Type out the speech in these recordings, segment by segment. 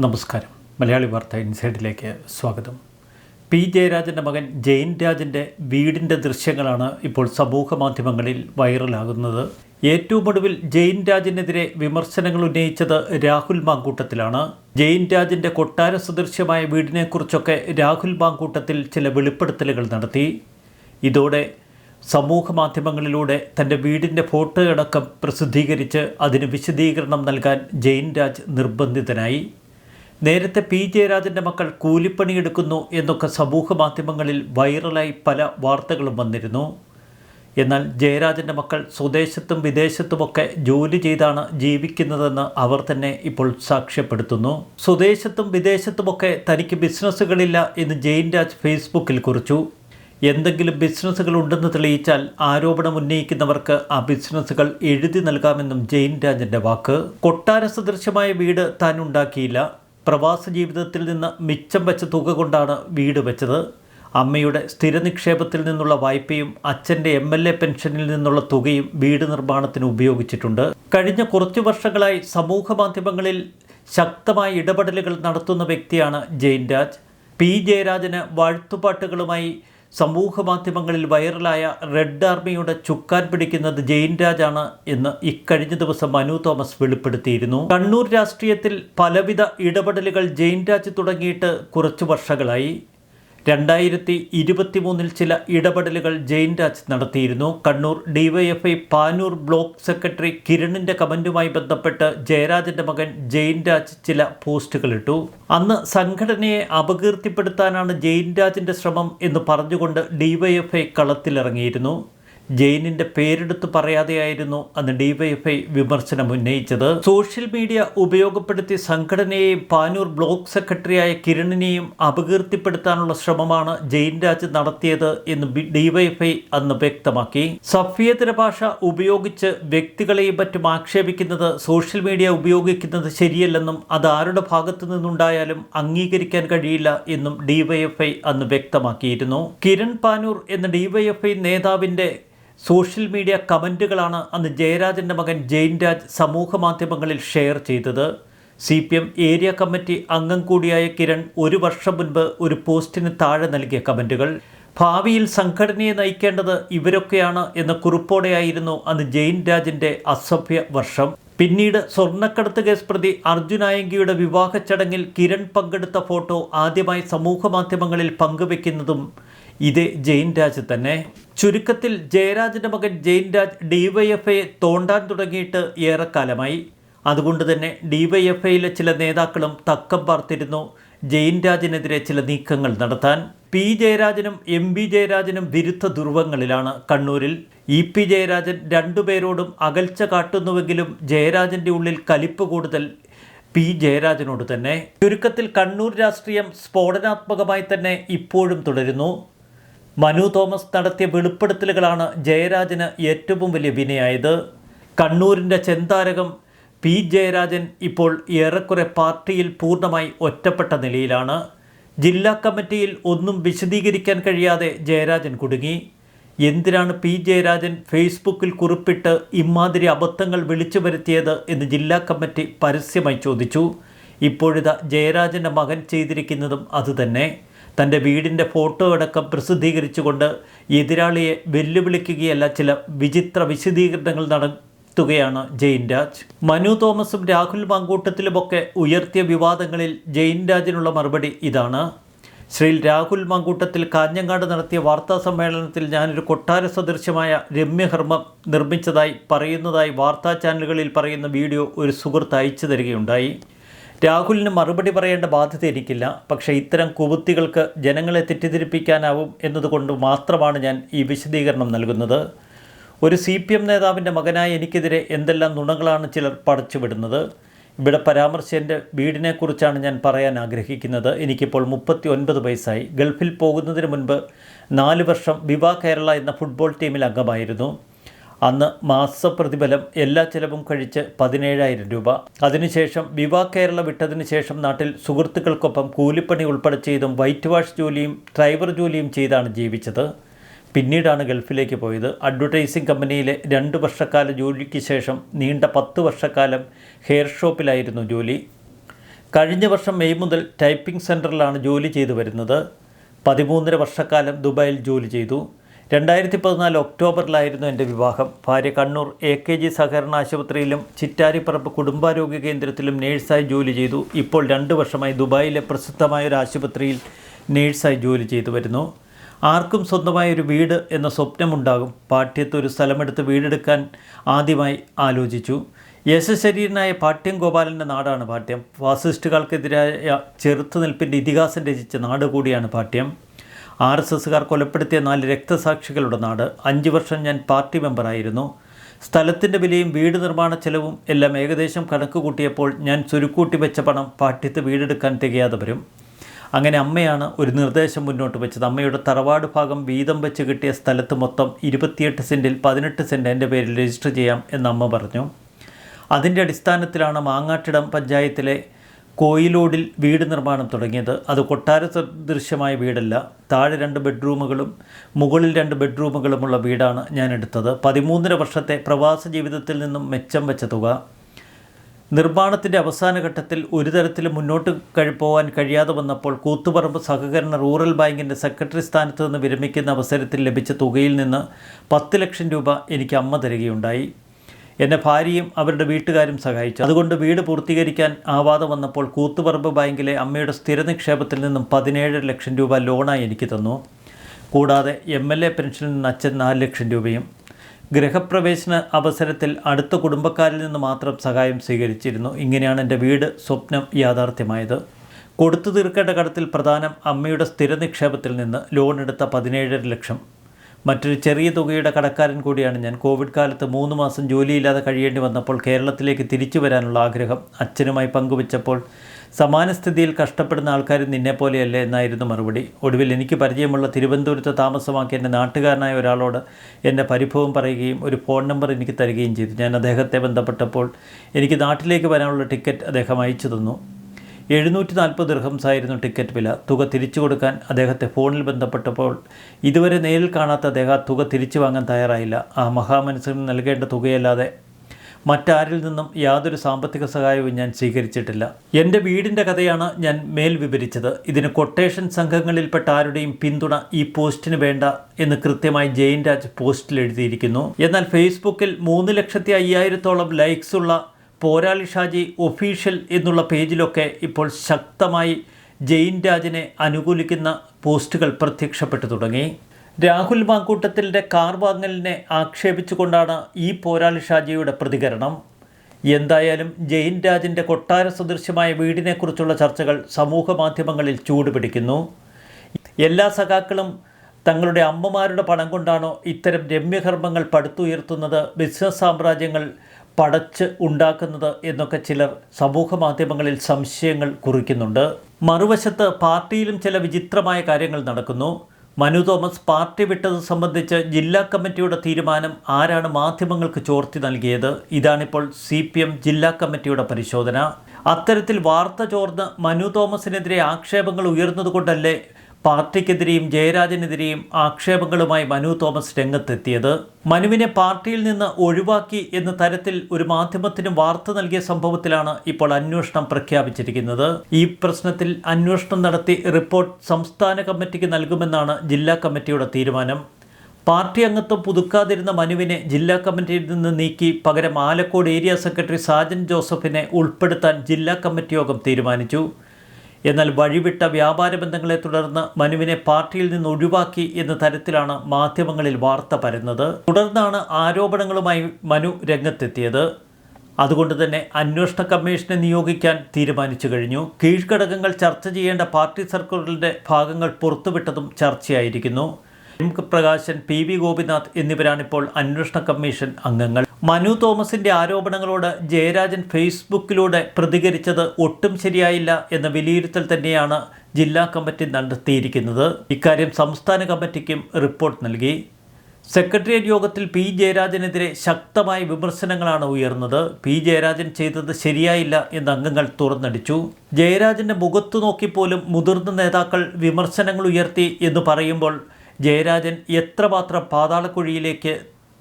നമസ്കാരം. മലയാളി വാർത്ത ഇൻസൈഡിലേക്ക് സ്വാഗതം. പി. ജയരാജന്റെ മകൻ ജെയിൻ രാജന്റെ വീടിന്റെ ദൃശ്യങ്ങളാണ് ഇപ്പോൾ സമൂഹ മാധ്യമങ്ങളിൽ വൈറലാകുന്നത്. ഏറ്റവും ഒടുവിൽ ജെയിൻ രാജിനെതിരെ വിമർശനങ്ങൾ ഉന്നയിച്ചത് രാഹുൽ മാങ്കൂട്ടത്തിലാണ്. ജെയിൻ രാജിന്റെ കൊട്ടാര സദൃശ്യമായ വീടിനെക്കുറിച്ചൊക്കെ രാഹുൽ മാങ്കൂട്ടത്തിൽ ചില വെളിപ്പെടുത്തലുകൾ നടത്തി. ഇതോടെ സമൂഹ മാധ്യമങ്ങളിലൂടെ തന്റെ വീടിന്റെ ഫോട്ടോയടക്കം പ്രസിദ്ധീകരിച്ച് അതിന് വിശദീകരണം നൽകാൻ ജെയിൻ രാജ് നിർബന്ധിതനായി. നേരത്തെ പി. ജയരാജന്റെ മക്കൾ കൂലിപ്പണിയെടുക്കുന്നു എന്നൊക്കെ സമൂഹ മാധ്യമങ്ങളിൽ വൈറലായി പല വാർത്തകളും വന്നിരുന്നു. എന്നാൽ ജയരാജന്റെ മക്കൾ സ്വദേശത്തും വിദേശത്തുമൊക്കെ ജോലി ചെയ്താണ് ജീവിക്കുന്നതെന്ന് അവർ തന്നെ ഇപ്പോൾ സാക്ഷ്യപ്പെടുത്തുന്നു. സ്വദേശത്തും വിദേശത്തുമൊക്കെ തനിക്ക് ബിസിനസ്സുകളില്ല എന്ന് ജെയിൻ രാജ് ഫേസ്ബുക്കിൽ കുറിച്ചു. എന്തെങ്കിലും ബിസിനസ്സുകൾ ഉണ്ടെന്ന് തെളിയിച്ചാൽ ആരോപണം ഉന്നയിക്കുന്നവർക്ക് ആ ബിസിനസ്സുകൾ എഴുതി നൽകാമെന്നും ജെയിൻ രാജന്റെ വാക്ക്. കൊട്ടാര സദൃശമായ വീട് താൻ ഉണ്ടാക്കിയില്ല. പ്രവാസ ജീവിതത്തിൽ നിന്ന് മിച്ചം വെച്ച തുക കൊണ്ടാണ് വീട് വെച്ചത്. അമ്മയുടെ സ്ഥിര നിക്ഷേപത്തിൽ നിന്നുള്ള വായ്പയും അച്ഛന്റെ എം എൽ എ പെൻഷനിൽ നിന്നുള്ള തുകയും വീട് നിർമ്മാണത്തിന് ഉപയോഗിച്ചിട്ടുണ്ട്. കഴിഞ്ഞ കുറച്ചു വർഷങ്ങളായി സമൂഹ മാധ്യമങ്ങളിൽ ശക്തമായ ഇടപെടലുകൾ നടത്തുന്ന വ്യക്തിയാണ് ജയൻ രാജ് പി ജയരാജന് വാഴ്ത്തുപാട്ടുകളുമായി സമൂഹ മാധ്യമങ്ങളിൽ വൈറലായ റെഡ് ആർമിയുടെ ചുക്കാൻ പിടിക്കുന്നത് ജെയിൻ രാജാണ് എന്ന് ഇക്കഴിഞ്ഞ ദിവസം മനു തോമസ് വെളിപ്പെടുത്തിയിരുന്നു. കണ്ണൂർ രാഷ്ട്രീയത്തിൽ പലവിധ ഇടപെടലുകൾ ജെയിൻ രാജ് തുടങ്ങിയിട്ട് കുറച്ചു വർഷങ്ങളായി. രണ്ടായിരത്തി ഇരുപത്തിമൂന്നിൽ ചില ഇടപെടലുകൾ ജെയിൻ രാജ് നടത്തിയിരുന്നു. Kannur DYFI Panoor block secretary കിരണിന്റെ കമന്റുമായി ബന്ധപ്പെട്ട് ജയരാജന്റെ മകൻ ജെയിൻ രാജ് ചില പോസ്റ്റുകൾ ഇട്ടു. അന്ന് സംഘടനയെ അപകീർത്തിപ്പെടുത്താനാണ് ജെയിൻ രാജിന്റെ ശ്രമം എന്ന് പറഞ്ഞുകൊണ്ട് ഡിവൈഎഫ്ഐ കളത്തിലിറങ്ങിയിരുന്നു. ജെയിനിന്റെ പേരെടുത്ത് പറയാതെയായിരുന്നു അന്ന് ഡിവൈഎഫ്ഐ വിമർശനം ഉന്നയിച്ചത്. സോഷ്യൽ മീഡിയ ഉപയോഗപ്പെടുത്തി സംഘടനയെയും പാനൂർ ബ്ലോക്ക് സെക്രട്ടറിയായ കിരണിനെയും അപകീർത്തിപ്പെടുത്താനുള്ള ശ്രമമാണ് ജെയിൻ രാജ് നടത്തിയത് എന്ന് ഡിവൈഎഫ്ഐ അന്ന് വ്യക്തമാക്കി. സഫിയതര ഭാഷ ഉപയോഗിച്ച് വ്യക്തികളെയും മറ്റും ആക്ഷേപിക്കുന്നത് സോഷ്യൽ മീഡിയ ഉപയോഗിക്കുന്നത് ശരിയല്ലെന്നും അത് ആരുടെ ഭാഗത്തു നിന്നുണ്ടായാലും അംഗീകരിക്കാൻ കഴിയില്ല എന്നും ഡിവൈഎഫ്ഐ അന്ന് വ്യക്തമാക്കിയിരുന്നു. കിരൺ പാനൂർ എന്ന ഡിവൈഎഫ്ഐ നേതാവിന്റെ സോഷ്യൽ മീഡിയ കമന്റുകളാണ് അന്ന് ജയരാജന്റെ മകൻ ജെയിൻ രാജ് സമൂഹ മാധ്യമങ്ങളിൽ ഷെയർ ചെയ്തത്. C P M area committee അംഗം കൂടിയായ കിരൺ ഒരു വർഷം മുൻപ് ഒരു പോസ്റ്റിന് താഴെ നൽകിയ കമന്റുകൾ ഭാവിയിൽ സംഘടനയെ നയിക്കേണ്ടത് ഇവരൊക്കെയാണ് എന്ന കുറിപ്പോടെയായിരുന്നു അന്ന് ജെയിൻ രാജിന്റെ അസഭ്യ വർഷം. പിന്നീട് സ്വർണക്കടത്ത് കേസ് പ്രതി അർജുനായങ്കിയുടെ വിവാഹ ചടങ്ങിൽ കിരൺ പങ്കെടുത്ത ഫോട്ടോ ആദ്യമായി സമൂഹ മാധ്യമങ്ങളിൽ പങ്കുവെക്കുന്നതും ഇതേ ജെയിൻ രാജ് തന്നെ. ചുരുക്കത്തിൽ ജയരാജന്റെ മകൻ ജെയിൻ രാജ് ഡിവൈഎഫ്ഐയെ തോണ്ടാൻ തുടങ്ങിയിട്ട് ഏറെക്കാലമായി. അതുകൊണ്ട് തന്നെ ഡിവൈഎഫ്ഐയിലെ ചില നേതാക്കളും തക്കം പാർത്തിരുന്നു ജെയിൻ രാജിനെതിരെ ചില നീക്കങ്ങൾ നടത്താൻ. പി ജയരാജനും എം ബി ജയരാജനും വിരുദ്ധ ദുർവങ്ങളിലാണ് കണ്ണൂരിൽ. ഇ പി ജയരാജൻ രണ്ടുപേരോടും അകൽച്ച കാട്ടുന്നുവെങ്കിലും ജയരാജന്റെ ഉള്ളിൽ കലിപ്പ് കൂടുതൽ പി ജയരാജനോട് തന്നെ. ചുരുക്കത്തിൽ കണ്ണൂർ രാഷ്ട്രീയം സ്ഫോടനാത്മകമായി തന്നെ ഇപ്പോഴും തുടരുന്നു. മനു തോമസ് നടത്തിയ വെളിപ്പെടുത്തലുകളാണ് ജയരാജന് ഏറ്റവും വലിയ വിനയായത്. കണ്ണൂരിന്റെ ചെന്താരകം പി ജയരാജൻ ഇപ്പോൾ ഏറെക്കുറെ പാർട്ടിയിൽ പൂർണമായി ഒറ്റപ്പെട്ട നിലയിലാണ്. ജില്ലാ കമ്മിറ്റിയിൽ ഒന്നും വിശദീകരിക്കാൻ കഴിയാതെ ജയരാജൻ കുടുങ്ങി. എന്തിനാണ് പി ജയരാജൻ ഫേസ്ബുക്കിൽ കുറിപ്പിട്ട് ഇമാതിരി അബദ്ധങ്ങൾ വിളിച്ചു വരുത്തിയത് എന്ന് ജില്ലാ കമ്മിറ്റി പരസ്യമായി ചോദിച്ചു. ഇപ്പോഴിതാ ജയരാജന്റെ മകൻ ചെയ്തിരിക്കുന്നതും അതുതന്നെ. തന്റെ വീടിന്റെ ഫോട്ടോ അടക്കം പ്രസിദ്ധീകരിച്ചുകൊണ്ട് എതിരാളിയെ വെല്ലുവിളിക്കുകയല്ല ചില വിചിത്ര വിശദീകരണങ്ങൾ നടത്തുകയാണ് ജെയിൻ രാജ്. മനു തോമസും രാഹുൽ മാങ്കൂട്ടത്തിലുമൊക്കെ ഉയർത്തിയ വിവാദങ്ങളിൽ ജെയിൻ രാജിനുള്ള മറുപടി ഇതാണ്. ശ്രീ രാഹുൽ മാങ്കൂട്ടത്തിൽ കാഞ്ഞങ്ങാട് നടത്തിയ വാർത്താ സമ്മേളനത്തിൽ ഞാനൊരു കൊട്ടാര സദൃശ്യമായ രമ്യഹർമ്മം നിർമ്മിച്ചതായി പറയുന്നതായി വാർത്താ ചാനലുകളിൽ പറയുന്ന വീഡിയോ ഒരു സുഹൃത്ത് അയച്ചു തരികയുണ്ടായി. രാഹുലിന് മറുപടി പറയേണ്ട ബാധ്യത എനിക്കില്ല. പക്ഷേ ഇത്തരം കുവുത്തികൾക്ക് ജനങ്ങളെ തെറ്റിദ്ധരിപ്പിക്കാനാവും എന്നതുകൊണ്ട് മാത്രമാണ് ഞാൻ ഈ വിശദീകരണം നൽകുന്നത്. ഒരു സി പി എം നേതാവിന്റെ മകനായ എനിക്കെതിരെ എന്തെല്ലാം നുണകളാണ് ചിലർ പടച്ചുവിടുന്നത്? ഇവിടെ പരാമർശിച്ച എന്റെ വീടിനെക്കുറിച്ചാണ് ഞാൻ പറയാൻ ആഗ്രഹിക്കുന്നത്. എനിക്കിപ്പോൾ മുപ്പത്തി ഒൻപത് വയസ്സായി. ഗൾഫിൽ പോകുന്നതിന് മുൻപ് നാല് വർഷം വിവാ കേരള എന്ന ഫുട്ബോൾ ടീമിൽ അംഗമായിരുന്നു. അന്ന് മാസപ്രതിഫലം എല്ലാ ചെലവും കഴിച്ച് പതിനേഴായിരം രൂപ. അതിനുശേഷം വിവാ കേരള വിട്ടതിന് ശേഷം നാട്ടിൽ സുഹൃത്തുക്കൾക്കൊപ്പം കൂലിപ്പണി ഉൾപ്പെടെ ചെയ്തും വൈറ്റ് വാഷ് ജോലിയും ഡ്രൈവർ ജോലിയും ചെയ്താണ് ജീവിച്ചത്. പിന്നീടാണ് ഗൾഫിലേക്ക് പോയത്. അഡ്വർടൈസിംഗ് കമ്പനിയിലെ രണ്ട് വർഷക്കാല ജോലിക്ക് ശേഷം നീണ്ട പത്ത് വർഷക്കാലം ഹെയർ ഷോപ്പിലായിരുന്നു ജോലി. കഴിഞ്ഞ വർഷം മെയ് മുതൽ ടൈപ്പിംഗ് സെന്ററിലാണ് ജോലി ചെയ്തു വരുന്നത്. പതിമൂന്നര വർഷക്കാലം ദുബായിൽ ജോലി ചെയ്തു. രണ്ടായിരത്തി പതിനാല് ഒക്ടോബറിലായിരുന്നു എന്റെ വിവാഹം. ഭാര്യ കണ്ണൂർ എ കെ ജി സഹകരണ ആശുപത്രിയിലും ചിറ്റാരിപ്പറമ്പ് കുടുംബാരോഗ്യ കേന്ദ്രത്തിലും നേഴ്സായി ജോലി ചെയ്തു. ഇപ്പോൾ രണ്ട് വർഷമായി ദുബായിലെ പ്രസിദ്ധമായ ഒരു ആശുപത്രിയിൽ നേഴ്സായി ജോലി ചെയ്തു വരുന്നു. ആർക്കും സ്വന്തമായ ഒരു വീട് എന്ന സ്വപ്നമുണ്ടാകും. പാഠ്യത്ത് ഒരു സ്ഥലമെടുത്ത് വീടെടുക്കാൻ ആദ്യമായി ആലോചിച്ചു. യശശരീരനായ പാട്യം ഗോപാലന്റെ നാടാണ് പാട്യം ഫാസിസ്റ്റുകൾക്കെതിരായ ചെറുത്തുനിൽപ്പിന്റെ ഇതിഹാസം രചിച്ച നാട് കൂടിയാണ് പാട്യം ആർ എസ് എസ്സുകാർ കൊലപ്പെടുത്തിയ നാല് രക്തസാക്ഷികളുടെ നാട്. അഞ്ച് വർഷം ഞാൻ പാർട്ടി മെമ്പറായിരുന്നു. സ്ഥലത്തിന്റെ വിലയും വീട് നിർമ്മാണ ചെലവും എല്ലാം ഏകദേശം കണക്ക് കൂട്ടിയപ്പോൾ ഞാൻ ചുരുക്കൂട്ടി വെച്ച പണം പാട്ടിത്ത് വീടെടുക്കാൻ തികയാതെ വരും. അങ്ങനെ അമ്മയാണ് ഒരു നിർദ്ദേശം മുന്നോട്ട് വെച്ചത്. അമ്മയുടെ തറവാട് ഭാഗം വീതം വെച്ച് കിട്ടിയ സ്ഥലത്ത് മൊത്തം ഇരുപത്തിയെട്ട് സെന്റിൽ പതിനെട്ട് സെന്റ് എന്റെ പേരിൽ രജിസ്റ്റർ ചെയ്യാം എന്ന് അമ്മ പറഞ്ഞു. അതിന്റെ അടിസ്ഥാനത്തിലാണ് മാങ്ങാട്ടിടം പഞ്ചായത്തിലെ കോയിലോടിൽ വീട് നിർമ്മാണം തുടങ്ങിയത്. അത് കൊട്ടാര സദൃശ്യമായ വീടല്ല. താഴെ രണ്ട് ബെഡ്റൂമുകളും മുകളിൽ രണ്ട് ബെഡ്റൂമുകളുമുള്ള വീടാണ് ഞാൻ എടുത്തത്. പതിമൂന്നര വർഷത്തെ പ്രവാസ ജീവിതത്തിൽ നിന്നും മെച്ചം വെച്ച തുക. നിർമ്മാണത്തിന്റെ അവസാന ഘട്ടത്തിൽ ഒരു തരത്തിലും മുന്നോട്ട് പോകാൻ കഴിയാതെ വന്നപ്പോൾ കൂത്തുപറമ്പ് സഹകരണ റൂറൽ ബാങ്കിന്റെ സെക്രട്ടറി സ്ഥാനത്ത് നിന്ന് വിരമിക്കുന്ന അവസരത്തിൽ ലഭിച്ച തുകയിൽ നിന്ന് പത്ത് ലക്ഷം രൂപ എനിക്ക് അമ്മ തരികയുണ്ടായി. എന്നെ ഭാര്യയും അവരുടെ വീട്ടുകാരും സഹായിച്ചു. അതുകൊണ്ട് വീട് പൂർത്തീകരിക്കാൻ ആവാതെ വന്നപ്പോൾ കൂത്തുപറമ്പ് ബാങ്കിലെ അമ്മയുടെ സ്ഥിര നിക്ഷേപത്തിൽ നിന്നും പതിനേഴ് ലക്ഷം രൂപ ലോണായി എനിക്ക് തന്നു. കൂടാതെ എം എൽ എ പെൻഷനിൽ നിന്ന് അച്ഛൻ നാല് ലക്ഷം രൂപയും ഗൃഹപ്രവേശന അവസരത്തിൽ അടുത്ത കുടുംബക്കാരിൽ നിന്ന് മാത്രം സഹായം സ്വീകരിച്ചിരുന്നു. ഇങ്ങനെയാണ് എന്റെ വീട് സ്വപ്നം യാഥാർത്ഥ്യമായത്. കൊടുത്തു തീർക്കേണ്ട കടത്തിൽ പ്രധാനം അമ്മയുടെ സ്ഥിര നിക്ഷേപത്തിൽ നിന്ന് ലോൺ എടുത്ത പതിനേഴര ലക്ഷം. മറ്റൊരു ചെറിയ തുകയുടെ കടക്കാരൻ കൂടിയാണ് ഞാൻ. കോവിഡ് കാലത്ത് മൂന്ന് മാസം ജോലിയില്ലാതെ കഴിയേണ്ടി വന്നപ്പോൾ കേരളത്തിലേക്ക് തിരിച്ചു വരാനുള്ള ആഗ്രഹം അച്ഛനുമായി പങ്കുവച്ചപ്പോൾ സമാന സ്ഥിതിയിൽ കഷ്ടപ്പെടുന്ന ആൾക്കാർ നിന്നെപ്പോലെയല്ലേ എന്നായിരുന്നു മറുപടി. ഒടുവിൽ എനിക്ക് പരിചയമുള്ള തിരുവനന്തപുരത്ത് താമസമാക്കിയ എന്റെ നാട്ടുകാരനായ ഒരാളോട് എന്റെ പരിഭവം പറയുകയും ഒരു ഫോൺ നമ്പർ എനിക്ക് തരികയും ചെയ്തു. ഞാൻ അദ്ദേഹത്തെ ബന്ധപ്പെട്ടപ്പോൾ എനിക്ക് നാട്ടിലേക്ക് വരാനുള്ള ടിക്കറ്റ് അദ്ദേഹം അയച്ചു തന്നു. എഴുന്നൂറ്റി നാൽപ്പത് ദൃഹംസ് ആയിരുന്നു ടിക്കറ്റ് വില. തുക തിരിച്ചു കൊടുക്കാൻ അദ്ദേഹത്തെ ഫോണിൽ ബന്ധപ്പെട്ടപ്പോൾ ഇതുവരെ നേരിൽ കാണാത്ത അദ്ദേഹം തുക തിരിച്ചു വാങ്ങാൻ തയ്യാറായില്ല. ആ മഹാമനസ്സിന് നൽകേണ്ട തുകയല്ലാതെ മറ്റാരിൽ നിന്നും യാതൊരു സാമ്പത്തിക സഹായവും ഞാൻ സ്വീകരിച്ചിട്ടില്ല. എന്റെ വീടിന്റെ കഥയാണ് ഞാൻ മേൽ വിവരിച്ചത്. ഇതിന് കൊട്ടേഷൻ സംഘങ്ങളിൽപ്പെട്ട ആരുടെയും പിന്തുണ ഈ പോസ്റ്റിന് വേണ്ട എന്ന് കൃത്യമായി ജയൻ രാജ് പോസ്റ്റിൽ എഴുതിയിരിക്കുന്നു. എന്നാൽ ഫേസ്ബുക്കിൽ മൂന്ന് ലക്ഷത്തി അയ്യായിരത്തോളം ലൈക്സ് ഉള്ള പോരാളി ഷാജി ഒഫീഷ്യൽ എന്നുള്ള പേജിലൊക്കെ ഇപ്പോൾ ശക്തമായി ജെയിൻ രാജിനെ അനുകൂലിക്കുന്ന പോസ്റ്റുകൾ പ്രത്യക്ഷപ്പെട്ടു തുടങ്ങി. രാഹുൽ മാങ്കൂട്ടത്തിന്റെ കാർ വാങ്ങലിനെ ആക്ഷേപിച്ചുകൊണ്ടാണ് ഈ പോരാളി ഷാജിയുടെ പ്രതികരണം. എന്തായാലും ജെയിൻ രാജിന്റെ കൊട്ടാര സദൃശ്യമായ വീടിനെക്കുറിച്ചുള്ള ചർച്ചകൾ സമൂഹ മാധ്യമങ്ങളിൽ ചൂടുപിടിക്കുന്നു. എല്ലാ സഖാക്കളും തങ്ങളുടെ അമ്മമാരുടെ പണം കൊണ്ടാണോ ഇത്തരം രമ്യകർമ്മങ്ങൾ പടുത്തുയർത്തുന്നത്? ബിസിനസ് സാമ്രാജ്യങ്ങൾ പടച്ച് ഉണ്ടാക്കുന്നത് എന്നൊക്കെ ചിലർ സമൂഹ മാധ്യമങ്ങളിൽ സംശയങ്ങൾ കുറിക്കുന്നുണ്ട്. മറുവശത്ത് പാർട്ടിയിലും ചില വിചിത്രമായ കാര്യങ്ങൾ നടക്കുന്നു. മനു തോമസ് പാർട്ടി വിട്ടത് സംബന്ധിച്ച് ജില്ലാ കമ്മിറ്റിയുടെ തീരുമാനം ആരാണ് മാധ്യമങ്ങൾക്ക് ചോർത്തി നൽകിയത്? ഇതാണിപ്പോൾ സി പി എം ജില്ലാ കമ്മിറ്റിയുടെ പരിശോധന. അത്തരത്തിൽ വാർത്ത ചോർന്ന് മനു തോമസിനെതിരെ ആക്ഷേപങ്ങൾ ഉയർന്നതുകൊണ്ടല്ലേ പാർട്ടിക്കെതിരെയും ജയരാജനെതിരെയും ആക്ഷേപങ്ങളുമായി മനു തോമസ് രംഗത്തെത്തിയത്. മനുവിനെ പാർട്ടിയിൽ നിന്ന് ഒഴിവാക്കി എന്ന തരത്തിൽ ഒരു മാധ്യമത്തിന് വാർത്ത നൽകിയ സംഭവത്തിലാണ് ഇപ്പോൾ അന്വേഷണം പ്രഖ്യാപിച്ചിരിക്കുന്നത്. ഈ പ്രശ്നത്തിൽ അന്വേഷണം നടത്തി റിപ്പോർട്ട് സംസ്ഥാന കമ്മിറ്റിക്ക് നൽകുമെന്നാണ് ജില്ലാ കമ്മിറ്റിയുടെ തീരുമാനം. പാർട്ടി അംഗത്വം പുതുക്കാതിരുന്ന മനുവിനെ ജില്ലാ കമ്മിറ്റിയിൽ നിന്ന് നീക്കി പകരം ആലക്കോട് ഏരിയ സെക്രട്ടറി സാജൻ ജോസഫിനെ ഉൾപ്പെടുത്താൻ ജില്ലാ കമ്മിറ്റി യോഗം തീരുമാനിച്ചു. എന്നാൽ വഴിവിട്ട വ്യാപാര ബന്ധങ്ങളെ തുടർന്ന് മനുവിനെ പാർട്ടിയിൽ നിന്ന് ഒഴിവാക്കി എന്ന തരത്തിലാണ് മാധ്യമങ്ങളിൽ വാർത്ത പരന്നത്. തുടർന്നാണ് ആരോപണങ്ങളുമായി മനു രംഗത്തെത്തിയത്. അതുകൊണ്ട് തന്നെ അന്വേഷണ കമ്മീഷനെ നിയോഗിക്കാൻ തീരുമാനിച്ചു കഴിഞ്ഞു. കീഴ്ഘടകങ്ങൾ ചർച്ച ചെയ്യേണ്ട പാർട്ടി സർക്കിളുകളുടെ ഭാഗങ്ങൾ പുറത്തുവിട്ടതും ചർച്ചയായിരിക്കുന്നു. M Prakashan P V Gopinath എന്നിവരാണിപ്പോൾ അന്വേഷണ കമ്മീഷൻ അംഗങ്ങൾ. മനു തോമസിന്റെ ആരോപണങ്ങളോട് ജയരാജൻ ഫേസ്ബുക്കിലൂടെ പ്രതികരിച്ചത് ഒട്ടും ശരിയായില്ല എന്ന വിലയിരുത്തൽ തന്നെയാണ് ജില്ലാ കമ്മിറ്റി നടത്തിയിരിക്കുന്നത്. ഇക്കാര്യം സംസ്ഥാന കമ്മിറ്റിക്കും റിപ്പോർട്ട് നൽകി. സെക്രട്ടേറിയറ്റ് യോഗത്തിൽ പി ജയരാജനെതിരെ ശക്തമായ വിമർശനങ്ങളാണ് ഉയർന്നത്. പി ജയരാജൻ ചെയ്തത് ശരിയായില്ല എന്ന് അംഗങ്ങൾ തുറന്നടിച്ചു. ജയരാജന്റെ മുഖത്തു നോക്കിപ്പോലും മുതിർന്ന നേതാക്കൾ വിമർശനങ്ങൾ ഉയർത്തി എന്ന് പറയുമ്പോൾ ജയരാജൻ എത്രമാത്രം പാതാളക്കുഴിയിലേക്ക്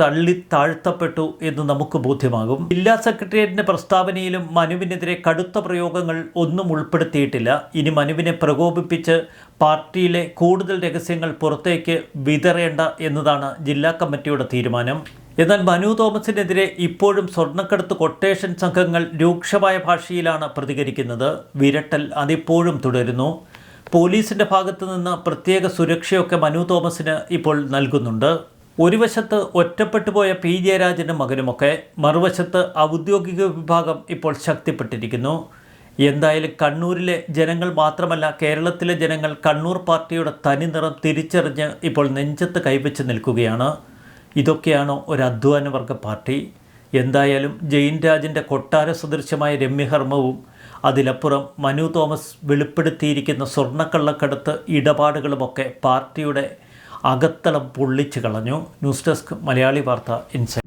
തള്ളി താഴ്ത്തപ്പെട്ടു എന്ന് നമുക്ക് ബോധ്യമാകും. ജില്ലാ സെക്രട്ടേറിയറ്റിന്റെ പ്രസ്താവനയിലും മനുവിനെതിരെ കടുത്ത പ്രയോഗങ്ങൾ ഒന്നും ഉൾപ്പെടുത്തിയിട്ടില്ല. ഇനി മനുവിനെ പ്രകോപിപ്പിച്ച് പാർട്ടിയിലെ കൂടുതൽ രഹസ്യങ്ങൾ പുറത്തേക്ക് വിതറേണ്ട എന്നതാണ് ജില്ലാ കമ്മിറ്റിയുടെ തീരുമാനം. എന്നാൽ മനു തോമസിനെതിരെ ഇപ്പോഴും സ്വർണക്കടത്ത് കൊട്ടേഷൻ സംഘങ്ങൾ രൂക്ഷമായ ഭാഷയിലാണ് പ്രതികരിക്കുന്നത്. വിരട്ടൽ അതിപ്പോഴും തുടരുന്നു. പോലീസിന്റെ ഭാഗത്തു നിന്ന് പ്രത്യേക സുരക്ഷയൊക്കെ മനു തോമസിന് ഇപ്പോൾ നൽകുന്നുണ്ട്. ഒരു വശത്ത് ഒറ്റപ്പെട്ടു പോയ പി ജയരാജന്റെ മകനുമൊക്കെ മറുവശത്ത് ഔദ്യോഗിക വിഭാഗം ഇപ്പോൾ ശക്തിപ്പെട്ടിരിക്കുന്നു. എന്തായാലും കണ്ണൂരിലെ ജനങ്ങൾ മാത്രമല്ല കേരളത്തിലെ ജനങ്ങൾ കണ്ണൂർ പാർട്ടിയുടെ തനിനിറം തിരിച്ചറിഞ്ഞ് ഇപ്പോൾ നെഞ്ചത്ത് കൈവച്ച് നിൽക്കുകയാണ്. ഇതൊക്കെയാണോ ഒരു അധ്വാനവർഗ പാർട്ടി. എന്തായാലും ജയിൻ രാജിന്റെ കൊട്ടാര സദൃശമായ രമ്യഹർമ്മവും അതിലപ്പുറം മനു തോമസ് വെളിപ്പെടുത്തിയിരിക്കുന്ന സ്വർണക്കള്ളക്കടത്ത് ഇടപാടുകളുമൊക്കെ പാർട്ടിയുടെ അകത്തളം പൊള്ളിച്ചു കളഞ്ഞു. ന്യൂസ് ഡെസ്ക് മലയാളി വാർത്ത ഇൻസൈറ്റ്.